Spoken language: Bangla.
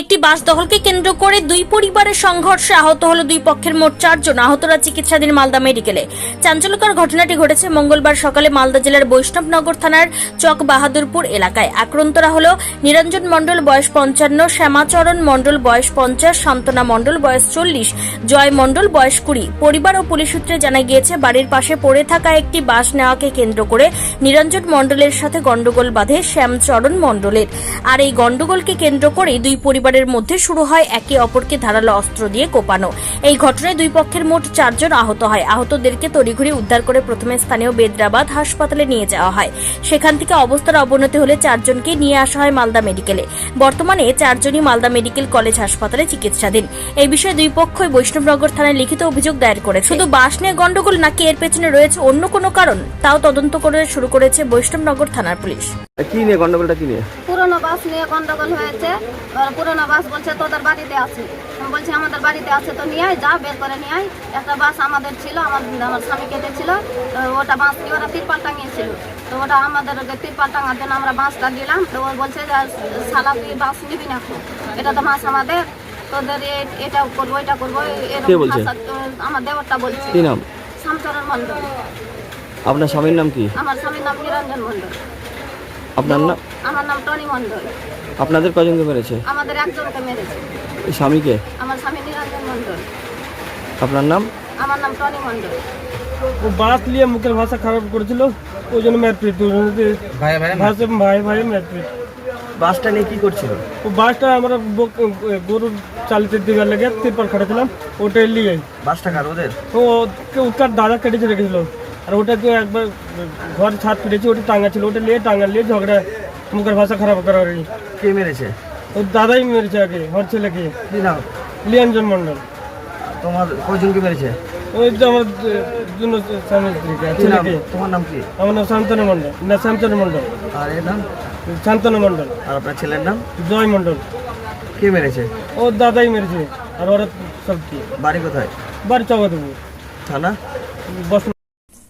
একটি বাস দখলকে কেন্দ্র করে দুই পরিবারের সংঘর্ষে আহত হলো দুই পক্ষের মোট চারজন। আহতরা চিকিৎসাধীন মালদা মেডিকেলে। চাঞ্চল্যকর ঘটনাটি ঘটেছে মঙ্গলবার সকালে মালদা জেলার বৈষ্ণবনগর থানার চক বাহাদুরপুর এলাকায়। আক্রান্তরা হল নিরঞ্জন মণ্ডল, বয়স পঞ্চান্ন, শ্যামাচরণ মণ্ডল, বয়স পঞ্চাশ, শান্তনা মণ্ডল, বয়স চল্লিশ, জয় মণ্ডল, বয়স কুড়ি। পরিবার ও পুলিশ সূত্রে জানা গিয়েছে, বাড়ির পাশে পড়ে থাকা একটি বাস নেওয়াকে কেন্দ্র করে নিরঞ্জন মণ্ডলের সাথে গন্ডগোল বাঁধে শ্যামচরণ মণ্ডলের। আর এই গন্ডগোলকে কেন্দ্র করে দুই পরিবারের মধ্যে শুরু হয় একে অপরকে ধারালো অস্ত্র দিয়ে কোপানো। এই ঘটনায় দুই পক্ষের মোট চারজন আহত হয়। আহতদেরকে তড়িঘড়ি উদ্ধার করে প্রথমে স্থানীয় বেদরাবাদ হাসপাতালে নিয়ে যাওয়া হয়। সেখান থেকে অবস্থার অবনতি হলে চারজনকে নিয়ে আসা হয় মালদা মেডিকেলে। বর্তমানে চারজনই মালদা মেডিকেল কলেজ হাসপাতালে চিকিৎসাধীন। এই বিষয়ে দুই পক্ষই বৈষ্ণবনগর থানায় লিখিত অভিযোগ দায়ের করে শুধু বাস নিয়ে গন্ডগোল নাকি এর পেছনে রয়েছে অন্য কোনো কারণ? তাও তদন্ত করে শুরু করেছে বৈষ্ণবনগর থানার পুলিশ। কি নিয়ে গন্ডগোলটা কি নিয়ে? পুরনো বাস নিয়ে গন্ডগোল হয়েছে। পুরনো বাস বলছে তোদের বাড়িতে আছে। বলছি আমাদের বাড়িতে আছে তো নিয়ে আয় যা বের করে নিয়ে আয়। একটা বাস আমাদের ছিল আমার আমার স্বামী কেটেছিল তো ওটা বাস নিয়ে ওরা তিরপাল টাঙিয়েছিল। তো ওটা আমাদের তিরপাল টাঙার জন্য আমরা বাসটা দিলাম। তো ও বলছে যে সালা তুই বাস নিবি না এটা তো মাস আমাদের তোদের এটা করব এটা করব এরকম? আমার দেবরটা বলছে। কি নাম? মণ্ডল আপনার স্বামীর নাম কি? আমার স্বামীর নাম নিরঞ্জন মণ্ডল। আপনার নাম আমার নাম টনি মণ্ডল। আপনাদের কজনকে মেরেছে? আমাদের একজনকে মেরেছে। এই স্বামীকে? আমার স্বামী নিরঞ্জন মণ্ডল। আপনার নাম? আমার নাম টনি মণ্ডল। ও বাস নিয়ে মুখের ভাষা খারাপ করেছিল ওই জন্য মারপিট ভাষা ভাই। ভাই মারপিট বাসটা নিয়ে কি করছিল? ও বাসটা আমরা গরু চালিতে দিবার লেগে তিরপাল খাটাছিলাম ওটা নিয়ে বাসটা কার ওদের? ও- ওটার দাদা কেটেছে রেখেছিল। আর ওটা তো একবার ঘর ছাদ ফিরেছে ওটা টাঙ্গা ছিল ওটা নিয়ে টাঙ্গা নিয়ে ঝগড়া মুখের ভাষা খারাপ করা কে মেরেছে? ও দাদাই মেরেছে আগে আমার ছেলেকে। নাম? লিয়াঞ্জন মণ্ডল। তোমার কজনকে মেরেছে? ওই যে আমার জন্য স্বামী স্ত্রীকে ছেলেকে। তোমার নাম কি? আমার নাম শান্তনু মণ্ডল। না শান্তনু মণ্ডল। আর এর নাম? শান্তনু মণ্ডল। আর আপনার ছেলের নাম? জয় মণ্ডল। কে মেরেছে? ও দাদাই মেরেছে। আর ওরা সব কি? বাড়ি কোথায়? বাড়ি দেবো থানা? বস